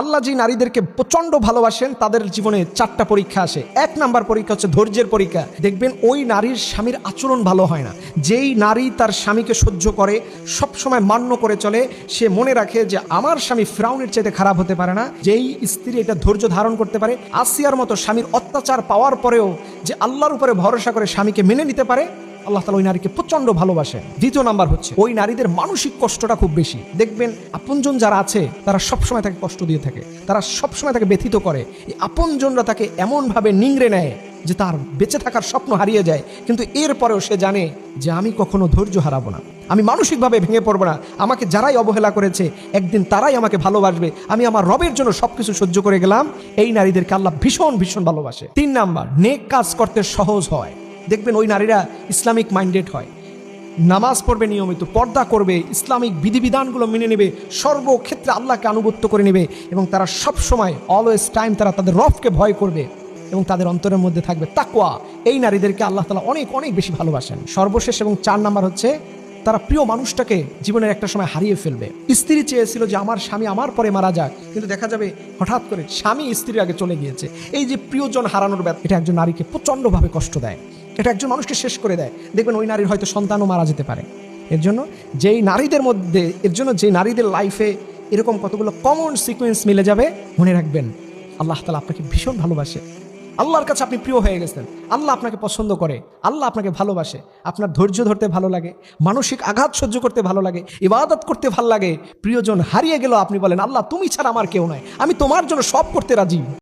আল্লাহ যে নারীদেরকে প্রচণ্ড ভালোবাসেন, তাদের জীবনে চারটা পরীক্ষা আসে। এক নাম্বার পরীক্ষা হচ্ছে ধৈর্যের পরীক্ষা। দেখবেন ওই নারীর স্বামীর আচরণ ভালো হয় না। যেই নারী তার স্বামীকে সহ্য করে সব সময় মান্য করে চলে, সে মনে রাখে যে আমার স্বামী ফ্রাউনের চাইতে খারাপ হতে পারে না। যেই স্ত্রী এটা ধৈর্য ধারণ করতে পারে, আসিয়ার মতো স্বামীর অত্যাচার পাওয়ার পরেও যে আল্লাহর উপরে ভরসা করে স্বামীকে মেনে নিতে পারে আল্লাহ তালা ওই নারীকে প্রচণ্ড ভালোবাসে। দ্বিতীয় নাম্বার হচ্ছে, ওই নারীদের মানসিক কষ্টটা খুব বেশি। দেখবেন, আপনজন যারা আছে, তারা সবসময় তাকে কষ্ট দিয়ে থাকে। তারা সবসময় তাকে ব্যথিত করে। এই আপনজনরা তাকে এমনভাবে নিংড়ে নেয় যে তার বেঁচে থাকার স্বপ্ন হারিয়ে যায়। কিন্তু এরপরেও সে জানে যে আমি কখনো ধৈর্য হারাবো না। আমি মানসিকভাবে ভেঙে পড়ব না। আমাকে যারাই অবহেলা করেছে, একদিন তারাই আমাকে ভালোবাসবে। আমি আমার রবের জন্য সবকিছু সহ্য করে গেলাম। এই নারীদেরকে আল্লাহ ভীষণ ভীষণ ভালোবাসে। তিন নাম্বার, নেক কাজ করতে সহজ হয়। দেখবেন ওই নারীরা ইসলামিক মাইন্ডেড হয়। নামাজ পড়বে নিয়মিত, পর্দা করবে, ইসলামিক বিধিবিধানগুলো মেনে নেবে, সর্বক্ষেত্রে আল্লাহকে আনুগত্য করে নেবে এবং তারা সব সময় অলওয়েজ টাইম তারা তাদের রফকে ভয় করবে এবং তাদের অন্তরের মধ্যে থাকবে তাকওয়া। এই নারীদেরকে আল্লাহ তালা অনেক অনেক বেশি ভালোবাসেন। সর্বশেষ এবং চার নাম্বার হচ্ছে, তারা প্রিয় মানুষটাকে জীবনের একটা সময় হারিয়ে ফেলবে। স্ত্রী চেয়েছিল যে আমার স্বামী আমার পরে মারা যাক, কিন্তু দেখা যাবে হঠাৎ করে স্বামী স্ত্রীর আগে চলে গিয়েছে। এই যে প্রিয়জন হারানোর ব্যাপার, এটা একজন নারীকে প্রচণ্ডভাবে কষ্ট দেয়। এটা একজন মানুষকে শেষ করে দেয়। দেখবেন ওই নারীর হয়তো সন্তানও মারা যেতে পারে। এর জন্য যেই নারীদের মধ্যে, এর জন্য যে নারীদের লাইফে এরকম কতগুলো কমন সিকোয়েন্স মিলে যাবে, মনে রাখবেন, আল্লাহ তালা আপনাকে ভীষণ ভালোবাসে। আল্লাহর কাছে আপনি প্রিয় হয়ে গেছেন। আল্লাহ আপনাকে পছন্দ করে। আল্লাহ আপনাকে ভালোবাসে। আপনার ধৈর্য ধরতে ভালো লাগে। মানসিক আঘাত সহ্য করতে ভালো লাগে। ইবাদত করতে ভালো লাগে। প্রিয়জন হারিয়ে গেল আপনি বলেন, আল্লাহ, তুমি ছাড়া আমার কেউ নয় আমি তোমার জন্য সব করতে রাজি।